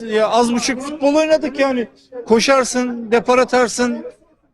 Ya az buçuk futbol oynadık yani. Koşarsın, depar atarsın.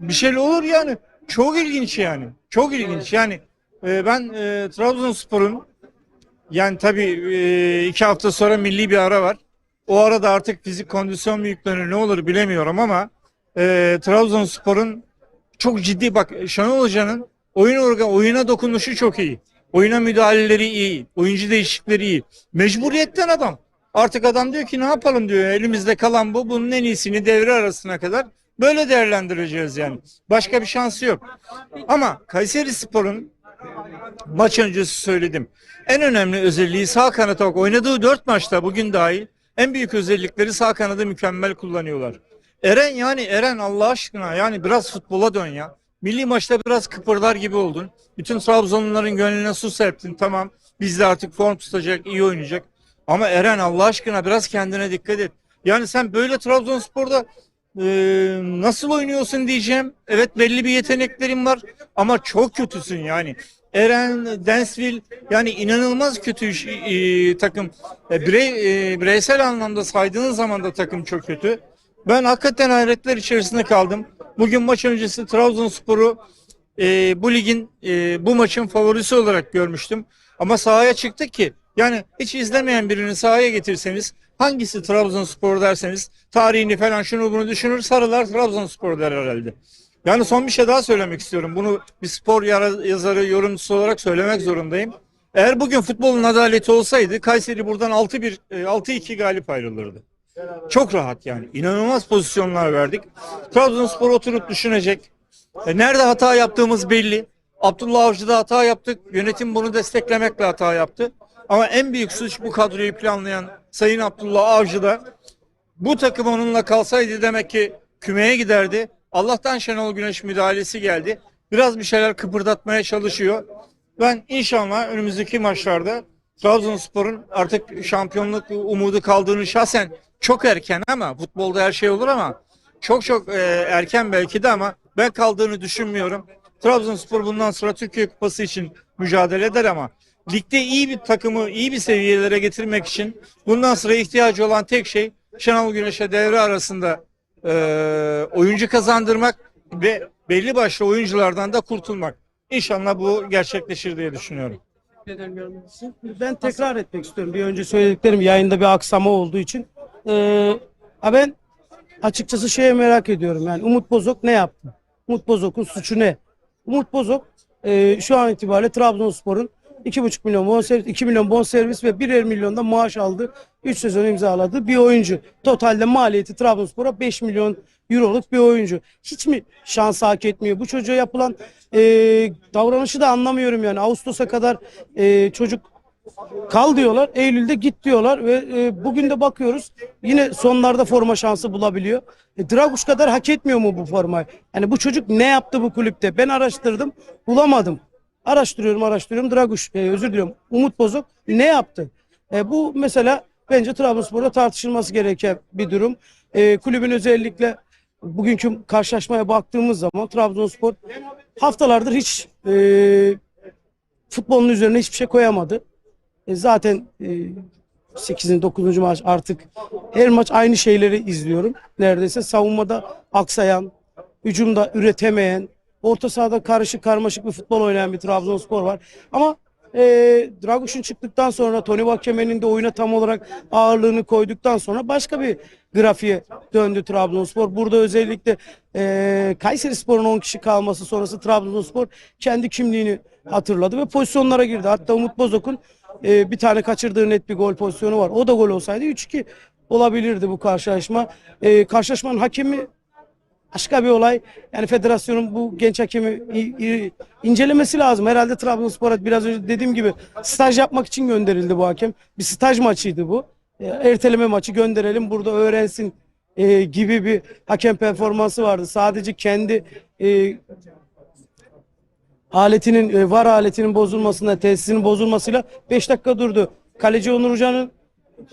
Bir şey olur yani. Çok ilginç yani. Çok ilginç yani. e, ben e, Trabzonspor'un yani tabii e, iki hafta sonra milli bir ara var. O arada artık fizik kondisyon mu yüklenir ne olur bilemiyorum ama e, Trabzonspor'un çok ciddi bak Şenol Hoca'nın oyun orga, oyuna dokunuşu çok iyi. Oyuna müdahaleleri iyi. Oyuncu değişiklikleri iyi. Mecburiyetten adam. Artık adam diyor ki ne yapalım diyor. Elimizde kalan bu. Bunun en iyisini devre arasına kadar böyle değerlendireceğiz yani. Başka bir şansı yok. Ama Kayseri Spor'un maç öncesi söyledim. En önemli özelliği sağ kanata bak. Oynadığı dört maçta bugün dahil en büyük özellikleri sağ kanadı mükemmel kullanıyorlar. Eren yani Eren Allah aşkına yani biraz futbola dön ya. Milli maçta biraz kıpırdar gibi oldun. Bütün Trabzonluların gönlüne su serptin. Tamam biz de artık form tutacak, iyi oynayacak. Ama Eren Allah aşkına biraz kendine dikkat et. Yani sen böyle Trabzonspor'da e, nasıl oynuyorsun diyeceğim. Evet belli bir yeteneklerin var ama çok kötüsün yani. Eren, Densville yani inanılmaz kötü e, takım. E, birey, e, bireysel anlamda saydığınız zaman da takım çok kötü. Ben hakikaten hayretler içerisinde kaldım. Bugün maç öncesi Trabzonspor'u e, bu ligin e, bu maçın favorisi olarak görmüştüm. Ama sahaya çıktık ki yani hiç izlemeyen birini sahaya getirseniz hangisi Trabzonspor derseniz tarihini falan şunu bunu düşünür sarılar Trabzonspor der herhalde. Yani son bir şey daha söylemek istiyorum. Bunu bir spor yazarı, yorumcusu olarak söylemek zorundayım. Eğer bugün futbolun adaleti olsaydı Kayseri buradan 6-1, e, 6-2 galip ayrılırdı. Çok rahat yani. İnanılmaz pozisyonlar verdik. Trabzonspor oturup düşünecek. E, nerede hata yaptığımız belli. Abdullah Avcı'da hata yaptık. Yönetim bunu desteklemekle hata yaptı. Ama en büyük suç bu kadroyu planlayan Sayın Abdullah Avcı'da. Bu takım onunla kalsaydı demek ki kümeye giderdi. Allah'tan Şenol Güneş müdahalesi geldi. Biraz bir şeyler kıpırdatmaya çalışıyor. Ben inşallah önümüzdeki maçlarda Trabzonspor'un artık şampiyonluk umudu kaldığını şahsen çok erken ama futbolda her şey olur ama çok çok e, erken belki de ama ben kaldığını düşünmüyorum. Trabzonspor bundan sonra Türkiye Kupası için mücadele eder ama ligde iyi bir takımı iyi bir seviyelere getirmek için bundan sonra ihtiyacı olan tek şey Şenol Güneş'e devre arasında e, oyuncu kazandırmak ve belli başlı oyunculardan da kurtulmak. İnşallah bu gerçekleşir diye düşünüyorum. Ben tekrar etmek istiyorum. Bir önce söylediklerim yayında bir aksama olduğu için. Ee, ben açıkçası şeye merak ediyorum. Yani Umut Bozok ne yaptı? Umut Bozok'un suçu ne? Umut Bozok e, şu an itibariyle Trabzonspor'un 2,5 milyon bonservis, 2 milyon bonservis ve 1'er milyonda maaş aldı. 3 sezon imzaladı bir oyuncu. Totalde maliyeti Trabzonspor'a 5 milyon euroluk bir oyuncu. Hiç mi şans hak etmiyor? Bu çocuğa yapılan e, davranışı da anlamıyorum yani. Ağustos'a kadar e, çocuk kal diyorlar. Eylül'de git diyorlar ve e, bugün de bakıyoruz yine sonlarda forma şansı bulabiliyor. E, Draguş kadar hak etmiyor mu bu formayı? Yani bu çocuk ne yaptı bu kulüpte? Ben araştırdım, bulamadım. Araştırıyorum, araştırıyorum. Draguş, e, özür diliyorum. Umut Bozok ne yaptı? E, bu mesela bence Trabzonspor'da tartışılması gereken bir durum. E, kulübün özellikle bugünkü karşılaşmaya baktığımız zaman Trabzonspor haftalardır hiç e, futbolun üzerine hiçbir şey koyamadı. E, zaten e, 8. 9. maç artık her maç aynı şeyleri izliyorum. Neredeyse savunmada aksayan, hücumda üretemeyen, orta sahada karışık karmaşık bir futbol oynayan bir Trabzonspor var. Ama e, Draguş'un çıktıktan sonra Tony Vakemen'in de oyuna tam olarak ağırlığını koyduktan sonra başka bir grafiğe döndü Trabzonspor. Burada özellikle e, Kayseri Spor'un 10 kişi kalması sonrası Trabzonspor kendi kimliğini hatırladı ve pozisyonlara girdi. Hatta Umut Bozok'un e, bir tane kaçırdığı net bir gol pozisyonu var. O da gol olsaydı 3-2 olabilirdi bu karşılaşma. E, karşılaşmanın hakemi başka bir olay. Yani federasyonun bu genç hakemi incelemesi lazım. Herhalde Trabzonspor'a biraz önce dediğim gibi staj yapmak için gönderildi bu hakem. Bir staj maçıydı bu. E, erteleme maçı gönderelim burada öğrensin e, gibi bir hakem performansı vardı. Sadece kendi e, aletinin var aletinin bozulmasına, tesisinin bozulmasıyla 5 dakika durdu. Kaleci Onur Hoca'nın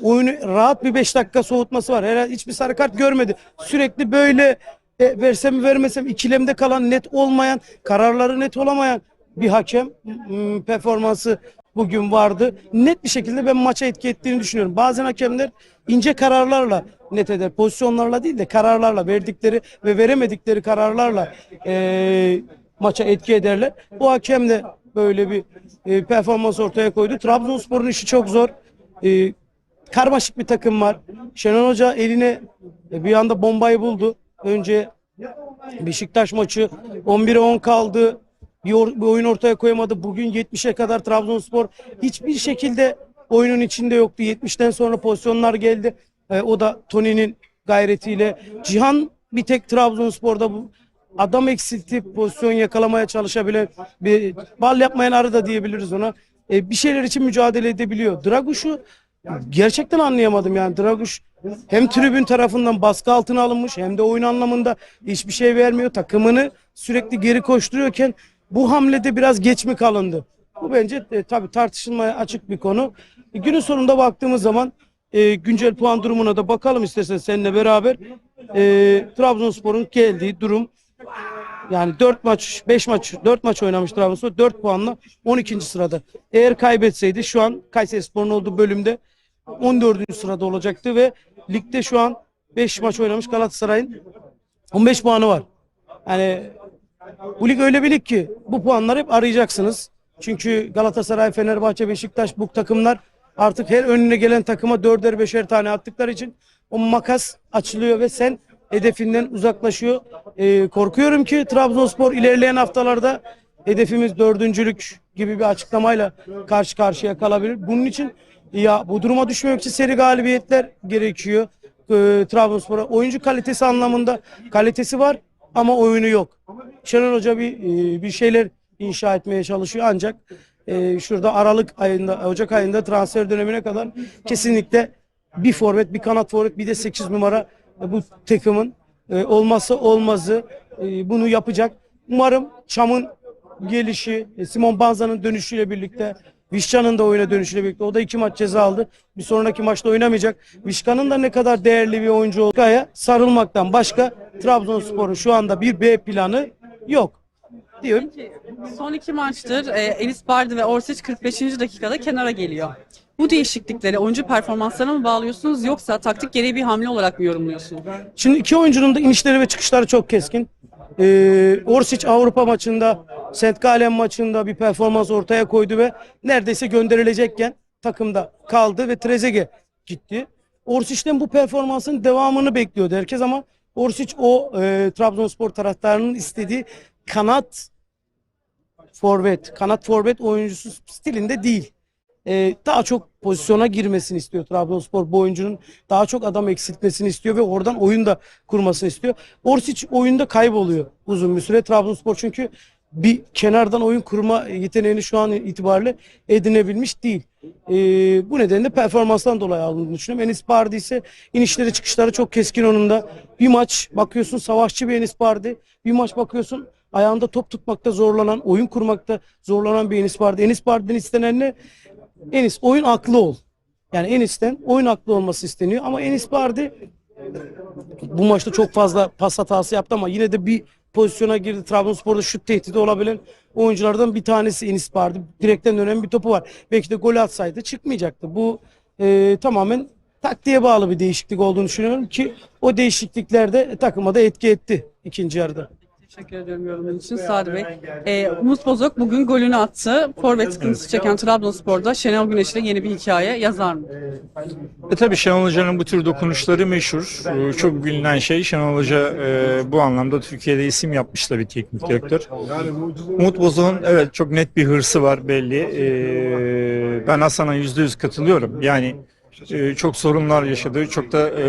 oyunu rahat bir 5 dakika soğutması var. Herhalde hiçbir sarı kart görmedi. Sürekli böyle e, versem vermesem ikilemde kalan net olmayan, kararları net olamayan bir hakem performansı bugün vardı. Net bir şekilde ben maça etki ettiğini düşünüyorum. Bazen hakemler ince kararlarla net eder. Pozisyonlarla değil de kararlarla verdikleri ve veremedikleri kararlarla eee, maça etki ederler. Bu hakem de böyle bir e, performans ortaya koydu. Trabzonspor'un işi çok zor. E, karmaşık bir takım var. Şenol Hoca eline e, bir anda bombayı buldu. Önce Beşiktaş maçı 11'e 10 kaldı. Bir, oyun ortaya koyamadı. Bugün 70'e kadar Trabzonspor hiçbir şekilde oyunun içinde yoktu. 70'ten sonra pozisyonlar geldi. E, o da Tony'nin gayretiyle. Cihan bir tek Trabzonspor'da bu adam eksiltip pozisyon yakalamaya çalışabilen bir bal yapmayan arı da diyebiliriz ona. E, bir şeyler için mücadele edebiliyor. Draguş'u gerçekten anlayamadım yani Draguş hem tribün tarafından baskı altına alınmış hem de oyun anlamında hiçbir şey vermiyor. Takımını sürekli geri koşturuyorken bu hamlede biraz geç mi kalındı? Bu bence e, tabii tartışılmaya açık bir konu. E, günün sonunda baktığımız zaman e, güncel puan durumuna da bakalım istersen seninle beraber. E, Trabzonspor'un geldiği durum yani 4 maç, 5 maç, 4 maç oynamış Trabzonspor 4 puanla 12. sırada. Eğer kaybetseydi şu an Kayserispor'un olduğu bölümde 14. sırada olacaktı ve ligde şu an 5 maç oynamış Galatasaray'ın 15 puanı var. Yani bu lig öyle bir lig ki bu puanları hep arayacaksınız. Çünkü Galatasaray, Fenerbahçe, Beşiktaş bu takımlar artık her önüne gelen takıma dörder beşer tane attıkları için o makas açılıyor ve sen hedefinden uzaklaşıyor. Ee, korkuyorum ki Trabzonspor ilerleyen haftalarda hedefimiz dördüncülük gibi bir açıklamayla karşı karşıya kalabilir. Bunun için ya bu duruma düşmemek için seri galibiyetler gerekiyor. Ee, Trabzonspor'a oyuncu kalitesi anlamında kalitesi var ama oyunu yok. Şenol Hoca bir e, bir şeyler inşa etmeye çalışıyor ancak e, şurada Aralık ayında Ocak ayında transfer dönemine kadar kesinlikle bir forvet, bir kanat forvet, bir de 8 numara e, bu takımın e, olmazsa olmazı e, bunu yapacak. Umarım Çam'ın gelişi, e, Simon Banza'nın dönüşüyle birlikte Vişcan'ın da oyuna dönüşüyle birlikte o da iki maç ceza aldı. Bir sonraki maçta oynamayacak. Vişkan'ın da ne kadar değerli bir oyuncu olduğuna sarılmaktan başka Trabzonspor'un şu anda bir B planı yok. Diyorum. Son iki maçtır e, Enis Bardi ve Orsic 45. dakikada kenara geliyor. Bu değişiklikleri oyuncu performanslarına mı bağlıyorsunuz yoksa taktik gereği bir hamle olarak mı yorumluyorsunuz? Şimdi iki oyuncunun da inişleri ve çıkışları çok keskin. Ee, Orsic Avrupa maçında, St. Gallen maçında bir performans ortaya koydu ve neredeyse gönderilecekken takımda kaldı ve Trezeguet gitti. Orsic'ten bu performansın devamını bekliyordu herkes ama Orsic o e, Trabzonspor taraftarının istediği kanat forvet, kanat forvet oyuncusu stilinde değil. Ee, daha çok pozisyona girmesini istiyor Trabzonspor bu oyuncunun. Daha çok adam eksiltmesini istiyor ve oradan oyun da kurmasını istiyor. Orsic oyunda kayboluyor uzun bir süre Trabzonspor çünkü bir kenardan oyun kurma yeteneğini şu an itibariyle edinebilmiş değil. Ee, bu nedenle performanstan dolayı alındığını düşünüyorum. Enis Bardi ise inişleri çıkışları çok keskin onun da. Bir maç bakıyorsun savaşçı bir Enis Bardi. Bir maç bakıyorsun ayağında top tutmakta zorlanan, oyun kurmakta zorlanan bir Enis Bardi. Enis Bardi'nin istenen ne? Enis oyun aklı ol. Yani Enis'ten oyun aklı olması isteniyor ama Enis Bardi bu maçta çok fazla pas hatası yaptı ama yine de bir pozisyona girdi. Trabzonspor'da şut tehdidi olabilen oyunculardan bir tanesi Enis Bardi. Direkten dönen bir topu var. Belki de gol atsaydı çıkmayacaktı. Bu e, tamamen taktiğe bağlı bir değişiklik olduğunu düşünüyorum ki o değişikliklerde takıma da etki etti ikinci yarıda. Teşekkür ediyorum yorumun için Sadi Bey. E, Umut Bozok bugün golünü attı. Forvet sıkıntısı çeken Trabzonspor'da Şenol Güneş ile yeni bir hikaye yazar mı? E tabii Şenol Hoca'nın bu tür dokunuşları meşhur. Ee, Çok bilinen şey. Şenol Hoca e, bu anlamda Türkiye'de isim yapmış da bir teknik direktör. Umut Bozok'un evet çok net bir hırsı var belli. Ee, ben Hasan'a yüzde yüz katılıyorum. Yani e, çok sorunlar yaşadı. Çok da e,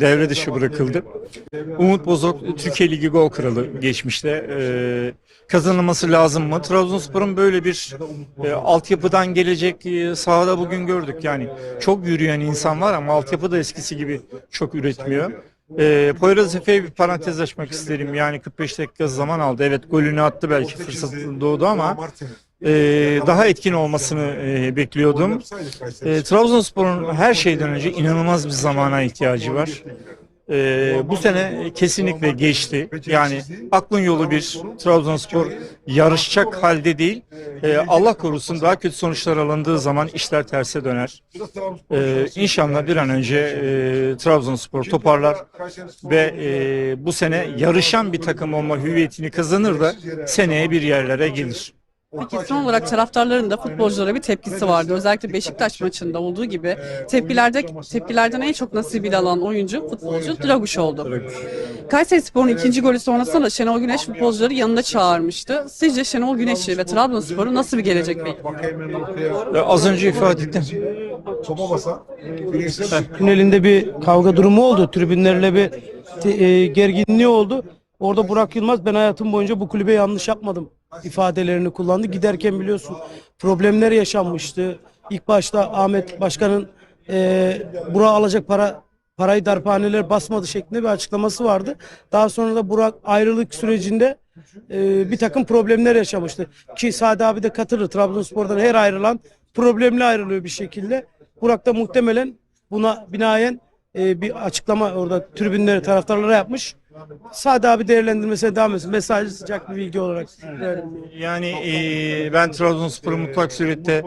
devre dışı bırakıldı. Umut Bozok Türkiye Ligi gol kralı geçmişte. E, kazanılması lazım mı? Trabzonspor'un böyle bir e, altyapıdan gelecek e, sahada bugün gördük. Yani çok yürüyen insan var ama altyapı da eskisi gibi çok üretmiyor. E, Poyraz Efe'ye bir parantez açmak isterim. Yani 45 dakika zaman aldı. Evet golünü attı belki fırsat doğdu ama e, daha etkin olmasını e, bekliyordum. E, Trabzonspor'un her şeyden önce inanılmaz bir zamana ihtiyacı var. Ee, bu sene kesinlikle geçti. Yani aklın yolu bir Trabzonspor yarışacak halde değil. Ee, Allah korusun daha kötü sonuçlar alındığı zaman işler terse döner. Ee, inşallah bir an önce e, Trabzonspor toparlar ve e, bu sene yarışan bir takım olma hüviyetini kazanır da seneye bir yerlere gelir. Peki son olarak taraftarların da futbolculara bir tepkisi vardı. Özellikle Beşiktaş maçında olduğu gibi tepkilerde tepkilerden en çok nasibini alan oyuncu futbolcu Draguş oldu. Kayseri Spor'un ikinci golü sonrasında da Şenol Güneş futbolcuları yanında çağırmıştı. Sizce Şenol Güneş'i ve Trabzonspor'u nasıl bir gelecek bekliyor? Az önce ifade ettim. Topa basa. Tünelinde bir kavga durumu oldu. Tribünlerle bir e, gerginliği oldu. Orada Burak Yılmaz ben hayatım boyunca bu kulübe yanlış yapmadım ifadelerini kullandı. Giderken biliyorsun problemler yaşanmıştı. İlk başta Ahmet Başkan'ın e, Burak alacak para parayı darphaneler basmadı şeklinde bir açıklaması vardı. Daha sonra da Burak ayrılık sürecinde e, bir takım problemler yaşamıştı. Ki Sadi abi de katılır. Trabzonspor'dan her ayrılan problemli ayrılıyor bir şekilde. Burak da muhtemelen buna binaen e, bir açıklama orada tribünlere taraftarlara yapmış. Sadi abi değerlendirmesine devam etsin. Mesajı sıcak bir bilgi olarak. Yani e, ben Trabzonspor'un mutlak surette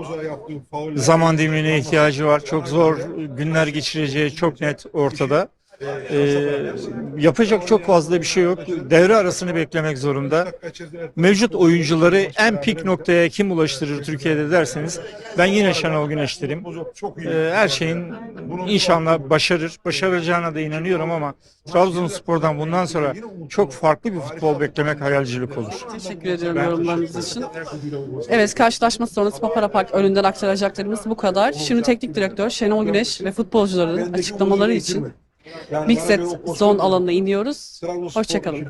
zaman dilimine ihtiyacı var. Çok zor günler geçireceği çok net ortada. E, yapacak çok fazla bir şey yok. Devre arasını beklemek zorunda. Mevcut oyuncuları en pik noktaya kim ulaştırır Türkiye'de derseniz ben yine Şenol Güneş derim. E, her şeyin inşallah başarır. Başaracağına da inanıyorum ama Trabzonspor'dan bundan sonra çok farklı bir futbol beklemek hayalcilik olur. Teşekkür ediyorum yorumlarınız için. Evet karşılaşma sonrası Papara Park önünden aktaracaklarımız bu kadar. Şimdi teknik direktör Şenol Güneş ve futbolcuların açıklamaları için Big Set zone alanına iniyoruz. Hoşçakalın.